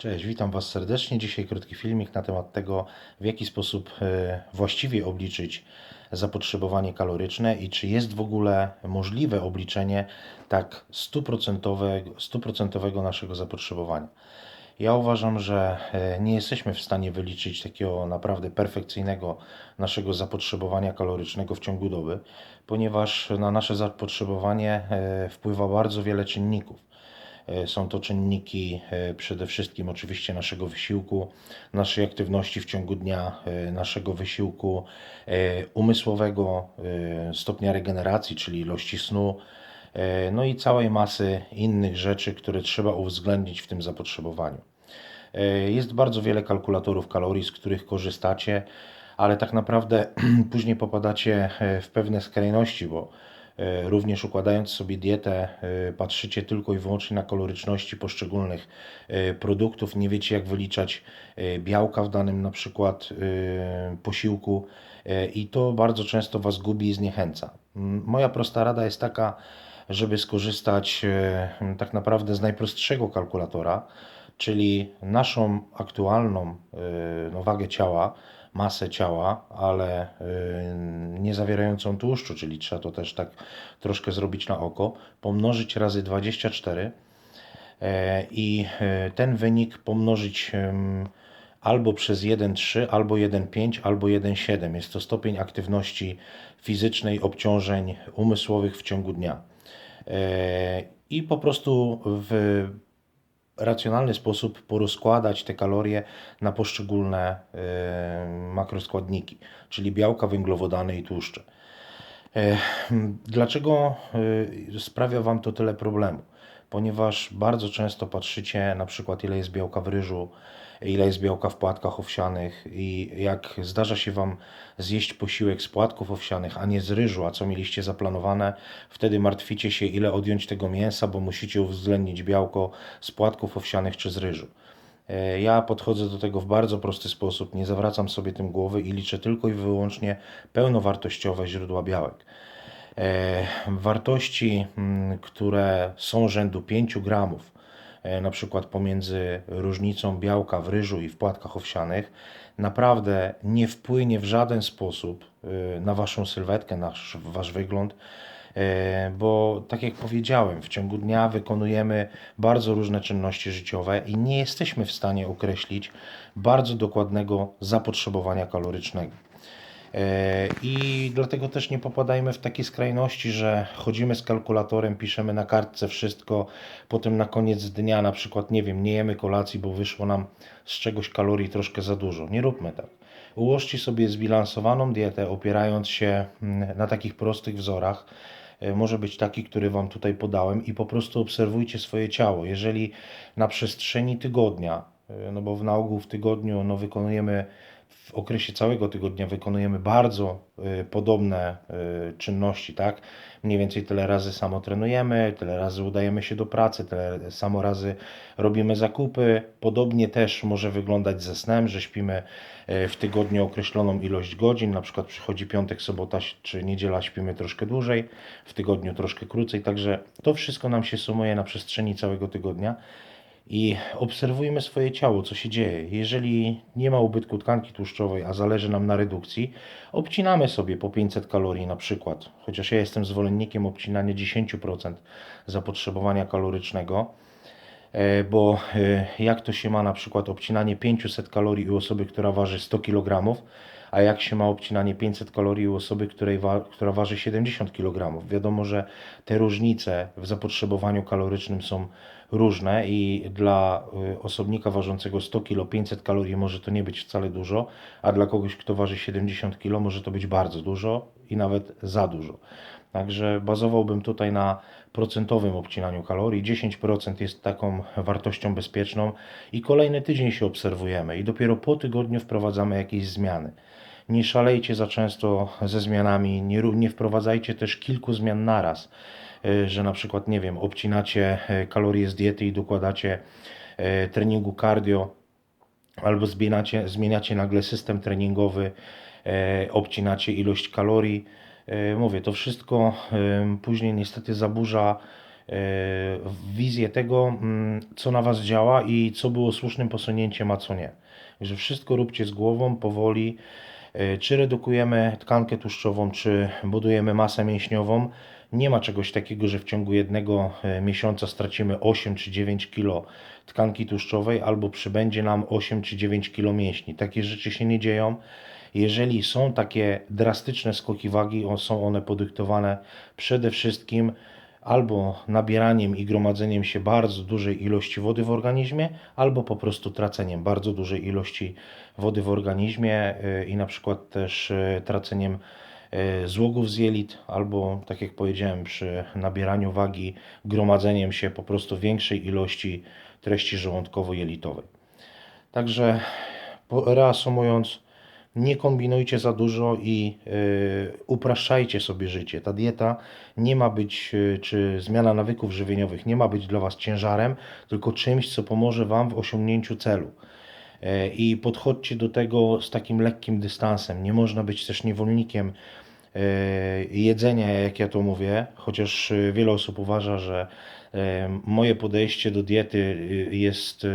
Cześć, witam Was serdecznie. Dzisiaj krótki filmik na temat tego, w jaki sposób e, właściwie obliczyć zapotrzebowanie kaloryczne i czy jest w ogóle możliwe obliczenie tak stuprocentowego, stuprocentowego naszego zapotrzebowania. Ja uważam, że e, nie jesteśmy w stanie wyliczyć takiego naprawdę perfekcyjnego naszego zapotrzebowania kalorycznego w ciągu doby, ponieważ na nasze zapotrzebowanie e, wpływa bardzo wiele czynników. E, Są to czynniki e, przede wszystkim oczywiście naszego wysiłku, naszej aktywności w ciągu dnia, e, naszego wysiłku umysłowego, stopnia regeneracji, czyli ilości snu, no i całej masy innych rzeczy, które trzeba uwzględnić w tym zapotrzebowaniu. Jest bardzo wiele kalkulatorów kalorii, z których korzystacie, ale tak naprawdę później popadacie w pewne skrajności, bo również układając sobie dietę, e, patrzycie tylko i wyłącznie na kaloryczności poszczególnych e, produktów, nie wiecie jak wyliczać e, białka w danym na przykład e, posiłku e, i to bardzo często Was gubi i zniechęca. Moja prosta rada jest taka, żeby skorzystać e, tak naprawdę z najprostszego kalkulatora, czyli naszą aktualną no, wagę ciała, masę ciała, ale y, nie zawierającą tłuszczu, czyli trzeba to też tak troszkę zrobić na oko, pomnożyć razy 24 e, i e, ten wynik pomnożyć albo przez 1,3, albo 1,5, albo 1,7. Jest to stopień aktywności fizycznej, obciążeń umysłowych w ciągu dnia. E, I po prostu w racjonalny sposób porozkładać te kalorie na poszczególne e, makroskładniki, czyli białka, węglowodany i tłuszcze. E, Dlaczego e, sprawia Wam to tyle problemu? Ponieważ bardzo często patrzycie na przykład ile jest białka w ryżu, ile jest białka w płatkach owsianych i jak zdarza się Wam zjeść posiłek z płatków owsianych, a nie z ryżu, a co mieliście zaplanowane, wtedy martwicie się ile odjąć tego mięsa, bo musicie uwzględnić białko z płatków owsianych czy z ryżu. E, Ja podchodzę do tego w bardzo prosty sposób, nie zawracam sobie tym głowy i liczę tylko i wyłącznie pełnowartościowe źródła białek. E, Wartości, mm, które są rzędu 5 gramów, e, na przykład pomiędzy różnicą białka w ryżu i w płatkach owsianych, naprawdę nie wpłynie w żaden sposób e, na Waszą sylwetkę, na Wasz- wygląd. Bo tak jak powiedziałem, w ciągu dnia wykonujemy bardzo różne czynności życiowe i nie jesteśmy w stanie określić bardzo dokładnego zapotrzebowania kalorycznego. E, I dlatego też nie popadajmy w takie skrajności, że chodzimy z kalkulatorem, piszemy na kartce wszystko, potem na koniec dnia na przykład, nie wiem, nie jemy kolacji, bo wyszło nam z czegoś kalorii troszkę za dużo. Nie róbmy tak. Ułożcie sobie zbilansowaną dietę, opierając się mm, na takich prostych wzorach. E, Może być taki, który Wam tutaj podałem, i po prostu obserwujcie swoje ciało. Jeżeli na przestrzeni tygodnia, e, no bo w na ogół w tygodniu no, wykonujemy w okresie całego tygodnia wykonujemy bardzo y, podobne y, czynności, tak? Mniej więcej tyle razy samo trenujemy, tyle razy udajemy się do pracy, tyle samo razy robimy zakupy. Podobnie też może wyglądać ze snem, że śpimy y, w tygodniu określoną ilość godzin, na przykład przychodzi piątek, sobota czy niedziela, śpimy troszkę dłużej, w tygodniu troszkę krócej, także to wszystko nam się sumuje na przestrzeni całego tygodnia i obserwujmy swoje ciało, co się dzieje. Jeżeli nie ma ubytku tkanki tłuszczowej, a zależy nam na redukcji, obcinamy sobie po 500 kalorii na przykład. Chociaż ja jestem zwolennikiem obcinania 10% zapotrzebowania kalorycznego, e, bo e, jak to się ma na przykład obcinanie 500 kalorii u osoby, która waży 100 kg, a jak się ma obcinanie 500 kalorii u osoby, której wa która waży 70 kg. Wiadomo, że te różnice w zapotrzebowaniu kalorycznym są różne i dla y, osobnika ważącego 100 kg 500 kalorii może to nie być wcale dużo, a dla kogoś, kto waży 70 kg może to być bardzo dużo i nawet za dużo. Także bazowałbym tutaj na procentowym obcinaniu kalorii. 10% jest taką wartością bezpieczną i kolejny tydzień się obserwujemy i dopiero po tygodniu wprowadzamy jakieś zmiany. Nie szalejcie za często ze zmianami, nie, nie wprowadzajcie też kilku zmian naraz, y, że na przykład, nie wiem, obcinacie y, kalorie z diety i dokładacie y, treningu cardio, albo zmieniacie, zmieniacie nagle system treningowy, obcinacie ilość kalorii. Mówię, to wszystko później niestety zaburza wizję tego, mm, co na Was działa i co było słusznym posunięciem, a co nie. Że wszystko róbcie z głową, powoli. E, Czy redukujemy tkankę tłuszczową, czy budujemy masę mięśniową, nie ma czegoś takiego, że w ciągu jednego e, miesiąca stracimy 8 czy 9 kg tkanki tłuszczowej, albo przybędzie nam 8 czy 9 kg mięśni. Takie rzeczy się nie dzieją. Jeżeli są takie drastyczne skoki wagi, są one podyktowane przede wszystkim albo nabieraniem i gromadzeniem się bardzo dużej ilości wody w organizmie, albo po prostu traceniem bardzo dużej ilości wody w organizmie y, i na przykład też y, traceniem y, złogów z jelit, albo tak jak powiedziałem, przy nabieraniu wagi, gromadzeniem się po prostu większej ilości treści żołądkowo-jelitowej. Także reasumując, nie kombinujcie za dużo i y, upraszczajcie sobie życie. Ta dieta nie ma być, y, czy zmiana nawyków żywieniowych nie ma być dla Was ciężarem, tylko czymś, co pomoże Wam w osiągnięciu celu. E, I podchodźcie do tego z takim lekkim dystansem. Nie można być też niewolnikiem jedzenia, jak ja to mówię, chociaż wiele osób uważa, że moje podejście do diety y, jest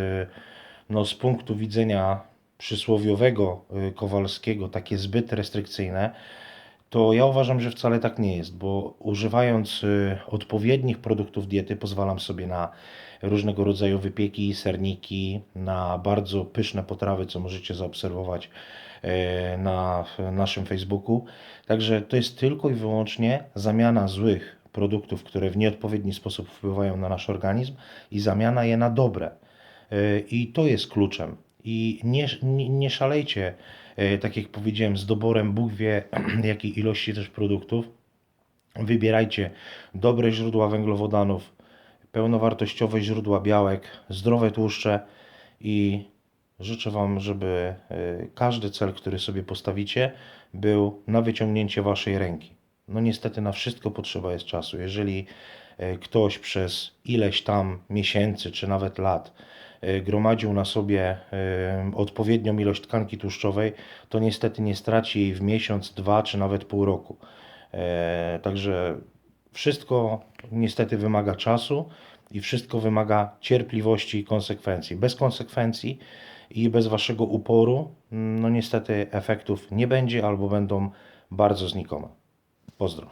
no, z punktu widzenia przysłowiowego y, Kowalskiego takie zbyt restrykcyjne, to ja uważam, że wcale tak nie jest, bo używając y, odpowiednich produktów diety pozwalam sobie na różnego rodzaju wypieki, serniki, na bardzo pyszne potrawy, co możecie zaobserwować e, na naszym Facebooku. Także to jest tylko i wyłącznie zamiana złych produktów, które w nieodpowiedni sposób wpływają na nasz organizm i zamiana je na dobre. I to jest kluczem. I nie, nie, nie szalejcie, e, tak jak powiedziałem, z doborem Bóg wie jakiej ilości też produktów. Wybierajcie dobre źródła węglowodanów, pełnowartościowe źródła białek, zdrowe tłuszcze i życzę Wam, żeby e, każdy cel, który sobie postawicie, był na wyciągnięcie Waszej ręki. No niestety na wszystko potrzeba jest czasu. Jeżeli e, ktoś przez ileś tam miesięcy czy nawet lat gromadził na sobie e, odpowiednią ilość tkanki tłuszczowej, to niestety nie straci jej w miesiąc, dwa czy nawet pół roku. E, Także wszystko niestety wymaga czasu i wszystko wymaga cierpliwości i konsekwencji. Bez konsekwencji i bez waszego uporu, no niestety efektów nie będzie albo będą bardzo znikome. Pozdro.